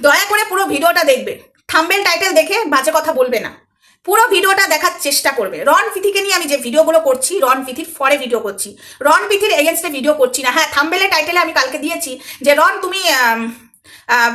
দয়া করে পুরো ভিডিওটা দেখবে। থাম্বেল টাইটেল দেখে বাজে কথা বলবে না। পুরো ভিডিওটা দেখার চেষ্টা করবে। রন পিথিকে নিয়ে আমি যে ভিডিওগুলো করছি রন পিথির ফরে ভিডিও করছি। রন পিথির এগেনস্টে ভিডিও করছি না। হ্যাঁ থাম্বেলের টাইটেলে আমি কালকে দিয়েছি যে রন তুমি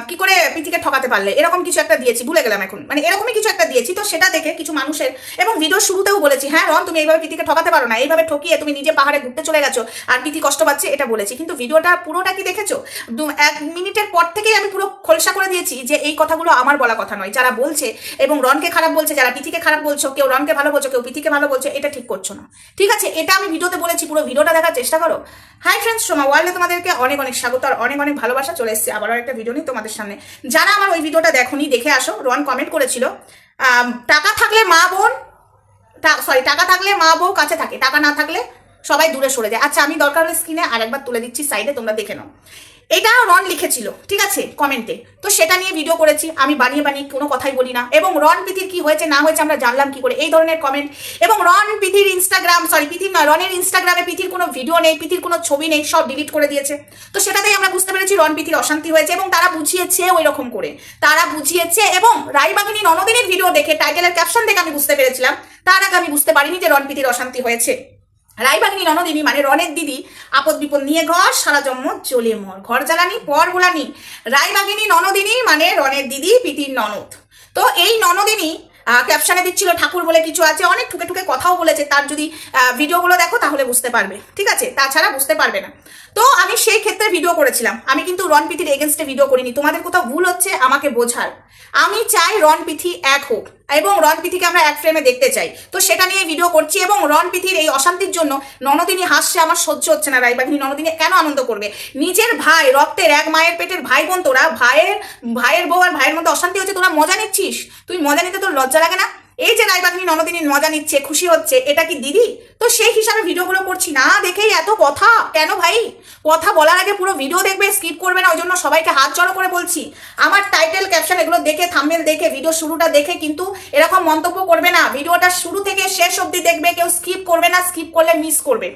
কি করে পিথিকে ঠকাতে পারলে? এরকম কিছু একটা দিয়েছি, ভুলে গেলাম এখন। মানে এরকমই কিছু একটা দিয়েছি, তো সেটা দেখে কিছু মানুষের, এবং ভিডিও শুরুতেও বলেছি হ্যাঁ রন, তুমি এইভাবে পিথিকে ঠকাতে পারো না, এইভাবে ঠকিয়ে তুমি নিজে পাহাড়ে ঘুরতে চলে গেছো, আর পিথি কষ্ট পাচ্ছে, এটা বলেছি। কিন্তু ভিডিওটা পুরোটা কি দেখেছ? দু- এক মিনিটের পর থেকেই আমি পুরো খোলসা করে দিয়েছি যে এই কথাগুলো আমার বলা কথা নয়। যারা বলছে, এবং রনকে খারাপ বলছে, যারা পিথিকে খারাপ বলছো, কেউ রনকে ভালো বলছো, কেউ পিথিকে ভালো বলছো, এটা ঠিক করছ না। ঠিক আছে, এটা আমি ভিডিওতে বলেছি, পুরো ভিডিওটা দেখার চেষ্টা করো। হাই ফ্রেন্ডস সোমা ওয়ার্ল্ডে তোমাদেরকে অনেক অনেক স্বাগত আর অনেক অনেক ভালোবাসা। চলে এসেছে আবারও একটা ভিডিও নিয়ে তোমাদের সামনে। যারা আমার ওই ভিডিওটা দেখনি, দেখে আসো। রন কমেন্ট করেছিল টাকা থাকলে মা বোন সরি টাকা থাকলে মা বউ কাছে থাকে। টাকা না থাকলে সবাই দূরে সরে যায়। আচ্ছা আমি দরকার হলে স্ক্রিনে আরেকবার তুলে দিচ্ছি সাইডে তোমরা দেখে নাও। এটা রন লিখেছিল, ঠিক আছে কমেন্টে তো সেটা নিয়ে ভিডিও করেছি, আমি বানিয়ে বানিয়ে কোনো কথাই বলি না। এবং রন পিথির কি হয়েছে, না হয়েছে আমরা জানলাম কি করে, এই ধরনের কমেন্ট এবং রন পিথির ইনস্টাগ্রাম সরি পিথির নয় রনের ইনস্টাগ্রামে পিথির কোনো ভিডিও নেই পিথির কোনো ছবি নেই, সব ডিলিট করে দিয়েছে। তো সেটাতেই আমরা বুঝতে পেরেছি রন পিথির অশান্তি হয়েছে এবং তারা বুঝিয়েছে ওই রকম করে। তারা বুঝিয়েছে এবং রায়বাগিনী ননদিনীর ভিডিও দেখে টাইটেলের ক্যাপশন দেখে আমি বুঝতে পেরেছিলাম। তার আগে আমি বুঝতে পারিনি যে রন পিথির অশান্তি হয়েছে। রাইবাগিনী ননদিনী মানে রনের দিদি আপদ বিপদ নিয়ে ঘর, সারা জন্ম চলে মর। ঘর জ্বালানি, পর গোলানি। রাইবাগিনী ননদিনী মানে রনের দিদি, পিতির ননদ। তো এই ননদিনী ক্যাপশনে দিচ্ছিল ঠাকুর বলে কিছু আছে, অনেক ঠুকে ঠুকে কথাও বলেছে। তার যদি ভিডিওগুলো দেখো তাহলে বুঝতে পারবে। ঠিক আছে? তাছাড়া বুঝতে পারবে না। তো আমি সেই ক্ষেত্রে ভিডিও করেছিলাম। আমি কিন্তু রন পিথির এগেনস্টে ভিডিও করিনি। তোমাদের কোথাও ভুল হচ্ছে, আমাকে বোঝার। আমি চাই রন পিথি এক হোক। এবং রন পিথিকে আমরা এক ফ্রেমে দেখতে চাই। তো সেটা নিয়ে ভিডিও করছি এবং রন পিথির এই অশান্তির জন্য ননদিনী হাসছে, আমার সহ্য হচ্ছে না রাইবাহিনী ননদিনী কেন আনন্দ করবে? নিজের ভাই, রক্তের এক মায়ের পেটের ভাই বোন তোরা, ভাইয়ের ভাইয়ের বউ আর ভাইয়ের মধ্যে অশান্তি হচ্ছে, তোরা মজা নিচ্ছিস? তুই মজা নিতে তোর লজ্জা লাগে না? এই যে রায়বাগিনী ননদিনী মজা নিচ্ছে, খুশি হচ্ছে, এটা কি দিদি? তো সেই হিসাবে ভিডিওগুলো করছি। না দেখেই এত কথা। কেন ভাই? কথা বলার আগে পুরো ভিডিও দেখবে স্কিপ করবে না ওই জন্য সবাইকে হাত জড়ো করে বলছি। আমার টাইটেল ক্যাপশন এগুলো দেখে থাম্বেল দেখে ভিডিও শুরুটা দেখে কিন্তু এরকম মন্তব্য করবে না। ভিডিওটা শুরু থেকে শেষ অবধি দেখবে, কেউ স্কিপ করবে না স্কিপ করলে মিস করবে।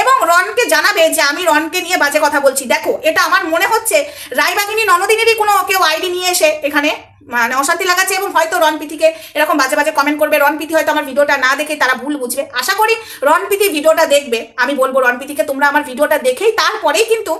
এবং রনকে জানাবে যে আমি রনকে নিয়ে বাজে কথা বলছি। দেখো, এটা আমার মনে হচ্ছে রায়বাগিনী ননদিনেরই কোনো কেউ আইডি নিয়ে এসে এখানে মানে অশান্তি লাগাচ্ছে এবং হয়তো রনপিথিকে এরকম বাজে বাজে কমেন্ট করবে। রনপিথি হয়তো আমার ভিডিওটা না দেখে তারা ভুল বুঝবে। আশা করি রনপিথি ভিডিওটা দেখবে। আমি বলব রনপিথিকে তোমরা আমার ভিডিওটা দেখেই তারপরেই কিন্তু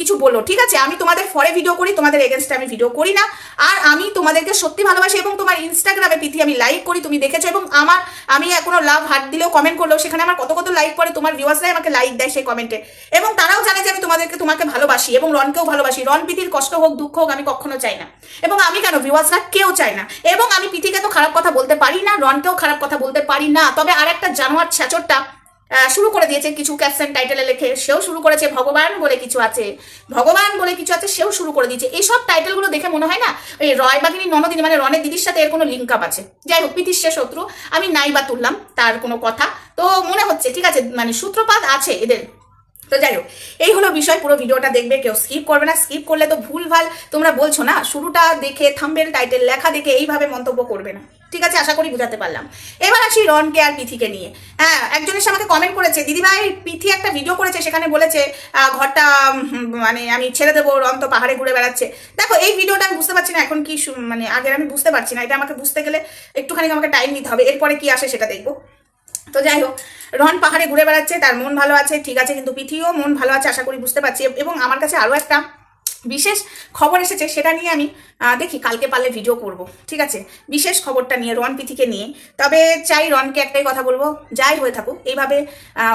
কিছু বলো, ঠিক আছে? আমি তোমাদের ফরে ভিডিও করি, তোমাদের এগেনস্টে আমি ভিডিও করি না। আর আমি তোমাদেরকে সত্যি ভালোবাসি এবং তোমার ইনস্টাগ্রামে পিথি আমি লাইক করি, তুমি দেখেছ, এবং আমার, আমি এখনও লাভ হাত দিলেও কমেন্ট করলেও সেখানে আমার কত কত লাইক পরে তোমার ভিউয়ার্সরাই আমাকে লাইক দেয় সেই কমেন্টে এবং তারাও জানে যে আমি তোমাদেরকে, তোমাকে ভালোবাসি এবং রনকেও ভালোবাসি। রন পিথির কষ্ট হোক, দুঃখ হোক, আমি কখনো চাই না। এবং আমি কেন ভিউয়ার্সরা কেউ চায় না? এবং আমি পিথিকে তো খারাপ কথা বলতে পারি না, রনকেও খারাপ কথা বলতে পারি না। তবে আর একটা জানোয়ার ছ্যাচরটা শুরু করে দিয়েছে। কিছু ক্যাপশন টাইটেলে লেখে, সেও শুরু করেছে ভগবান বলে কিছু আছে। ভগবান বলে কিছু আছে, সেও শুরু করে দিয়েছে। এইসব টাইটেলগুলো দেখে মনে হয় না, এই রয় বাগিনী ননদিন মানে রনের দিদির সাথে এর কোনো লিঙ্ক আপ আছে। যাই হোক পিতির সে শত্রু। আমি নাই বা তুললাম, তার কোনো কথা। তো মনে হচ্ছে, ঠিক আছে মানে সূত্রপাত আছে এদের। তো যাই হোক, এই হলো বিষয়, পুরো ভিডিওটা দেখবে, কেউ স্কিপ করবে না স্কিপ করলে তো ভুলভাল তোমরা বলছো না, শুরুটা দেখে থাম্বেল টাইটেল লেখা দেখে এইভাবে মন্তব্য করবে না। ঠিক আছে, আশা করি বুঝাতে পারলাম। এবার আসি রনকে আর পিথিকে নিয়ে। হ্যাঁ একজন এসে আমাকে কমেন্ট করেছে, দিদিভাই, পিথি একটা ভিডিও করেছে, সেখানে বলেছে ঘরটা মানে আমি ছেড়ে দেবো, রন তো পাহাড়ে ঘুরে বেড়াচ্ছে। দেখো, এই ভিডিওটা আমি বুঝতে পারছি না, এখন কি মানে আগের আমি বুঝতে পারছি না, এটা আমাকে বুঝতে গেলে একটুখানি আমাকে টাইম নিতে হবে, এরপরে কি আসে সেটা দেখব। তো যাই হোক রন পাহাড়ে ঘুরে বেড়াচ্ছে, তার মন ভালো আছে, ঠিক আছে, কিন্তু পৃথিবীও মন ভালো আছে, আশা করি বুঝতে পারছি। এবং আমার কাছে আরও একটা বিশেষ খবর এসেছে সেটা নিয়ে আমি দেখি কালকে পারলে ভিডিও করব, ঠিক আছে? বিশেষ খবরটা নিয়ে রন পিথিকে নিয়ে। তবে চাই রনকে একটাই কথা বলব, যাই হয়ে থাকুক, এইভাবে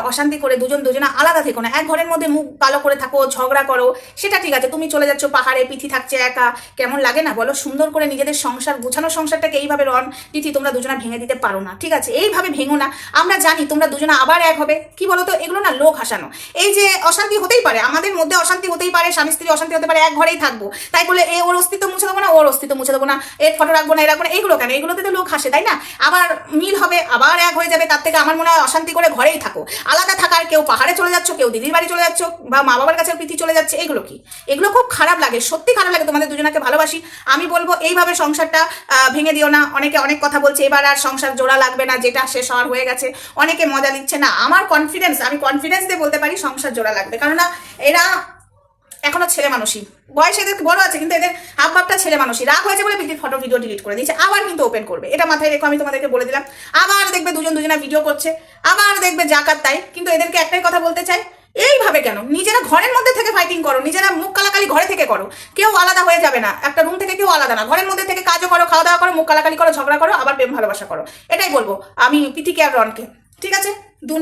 অশান্তি করে দুজন দুজনে আলাদা থেকো না, এক ঘরের মধ্যে মুখ কালো করে থাকো, ঝগড়া করো, সেটা ঠিক আছে, তুমি চলে যাচ্ছ পাহাড়ে পিথি থাকছে একা, কেমন লাগে না বলো? সুন্দর করে নিজেদের সংসার, গুছানো সংসারটাকে এইভাবে রন পিথি তোমরা দুজনা ভেঙে দিতে পারো না, ঠিক আছে? এইভাবে ভেঙো না, আমরা জানি তোমরা দুজনা আবার এক হবে, কি বলো তো এগুলো না লোক হাসানো। এই যে অশান্তি হতেই পারে, আমাদের মধ্যে অশান্তি হতেই পারে, স্বামী স্ত্রী অশান্তি হতে পারে এক ঘরেই থাকব। তাই বলে, এ, ওর অস্তিত্ব মুছে দেবো না, ওর অস্তিত্ব মুছে দেবো না, এর ফটো রাখব না এ রাখব না এগুলো কেন এগুলোতে তো লোক হাসে, তাই না? আবার মিল হবে, আবার এক হয়ে যাবে, তার থেকে আমার মনে হয় অশান্তি করে ঘরেই থাকো। আলাদা থাকার কেউ পাহাড়ে চলে যাচ্ছ, কেউ দিদির বাড়ি চলে যাচ্ছ, বা মা বাবার কাছে প্রীতি চলে যাচ্ছে, এগুলো কি? এগুলো খুব খারাপ লাগে, সত্যি খারাপ লাগে, তোমাদের দুজনকে ভালোবাসি। আমি বলব, এইভাবে সংসারটা ভেঙে দিও না। অনেকে অনেক কথা বলছে, এবার আর সংসার জোড়া লাগবে না, যেটা শেষ হওয়ার হয়ে গেছে। অনেকে মজা দিচ্ছে না। আমার কনফিডেন্স আমি কনফিডেন্স দিয়ে বলতে পারি, সংসার জোড়া লাগবে। কেননা, এরা এখনও ছেলে মানুষই। বয়স এদের বড় আছে, কিন্তু এদের হাব ভাবটা ছেলে মানুষই। রাগ হয়েছে বলে পিটির ফটো ভিডিও ডিলিট করে দিয়েছে। আবার কিন্তু ওপেন করবে। এটা মাথায় রেখো, আমি তোমাদেরকে বলে দিলাম। আবার দেখবে দুজন দুজনা ভিডিও করছে। আবার দেখবে জাকাত তাই। কিন্তু এদেরকে একটাই কথা বলতে চাই, এইভাবে কেন? নিজেরা ঘরের মধ্যে থেকে ফাইটিং করো। নিজেরা মুখ কালাকালি ঘরে থেকে করো। কেউ আলাদা হয়ে যাবে না। একটা রুম থেকে কেউ আলাদা না। ঘরের মধ্যে থেকে কাজও করো খাওয়া দাওয়া করো, মুখ কালাকালি করো, ঝগড়া করো, আবার প্রেম ভালোবাসা করো। এটাই বলব। আমি পিটিকে আর রনকে। ঠিক আছে?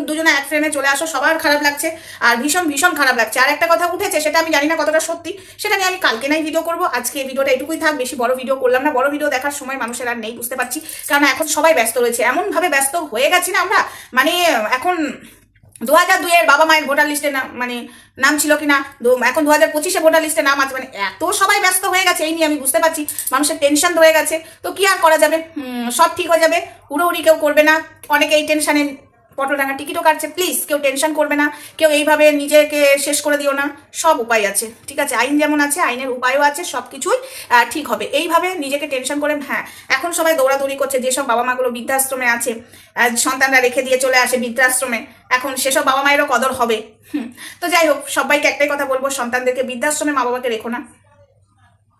দুজনে এক ফ্রেমে চলে আসো, সবার খারাপ লাগছে, আর ভীষণ ভীষণ খারাপ লাগছে। আর একটা কথা উঠেছে, সেটা আমি জানি না কতটা সত্যি, সেটা নিয়ে আমি কালকে নাই ভিডিও করব, আজকে এই ভিডিওটা এটুকুই থাক, বেশি বড় ভিডিও করলাম না, বড় ভিডিও দেখার সময় মানুষের আর নেই, বুঝতে পারছি। কারণ এখন সবাই ব্যস্ত রয়েছে, এমনভাবে ব্যস্ত হয়ে গেছি না আমরা মানে এখন দু হাজার দুইয়ের বাবা মায়ের ভোটার লিস্টে নাম মানে নাম ছিল কিনা দু- এখন দু হাজার পঁচিশে ভোটার লিস্টে নাম আছে মানে এত সবাই ব্যস্ত হয়ে গেছে, এই নিয়ে আমি বুঝতে পারছি, মানুষের টেনশন হয়ে গেছে। তো কি আর করা যাবে? সব ঠিক হয়ে যাবে উড়োউড়ি কেউ করবে না অনেকে এই টেনশনে পটলডাঙ্গা টিকিটও কাটছে। প্লিজ কেউ টেনশন করবে না। কেউ এইভাবে নিজেকে শেষ করে দিও না। সব উপায় আছে, ঠিক আছে? আইন যেমন আছে, আইনের উপায়ও আছে সব কিছুই ঠিক হবে। এইভাবে নিজেকে টেনশন করে হ্যাঁ এখন সবাই দৌড়াদৌড়ি করছে, যেসব বাবা মাগুলো বৃদ্ধাশ্রমে আছে সন্তানরা রেখে দিয়ে চলে আসে বৃদ্ধাশ্রমে, এখন সেসব বাবা মায়েরও কদর হবে। তো যাই হোক, সবাইকে একটাই কথা বলব, সন্তানদেরকে বৃদ্ধাশ্রমে মা বাবাকে রেখো না।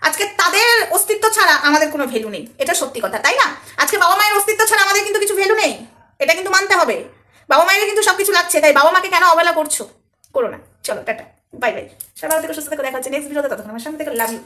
আজকে তাদের অস্তিত্ব ছাড়া আমাদের কোনো ভ্যালু নেই। এটা সত্যি কথা, তাই না? আজকে বাবা মায়ের অস্তিত্ব ছাড়া আমাদের কিন্তু কিছু ভ্যালু নেই এটা কিন্তু মানতে হবে বাবা মায়ের কিন্তু সবকিছু লাগছে, তাই বাবা মাকে কেন অবহেলা করছ? করো না। চলো, টাটা। বাই বাই সবাই থেকে, সুস্থ থেকে, দেখা হচ্ছে নেক্সট ভিডিওতে ততক্ষণ আমার সামনে থেকে লাভ ইউ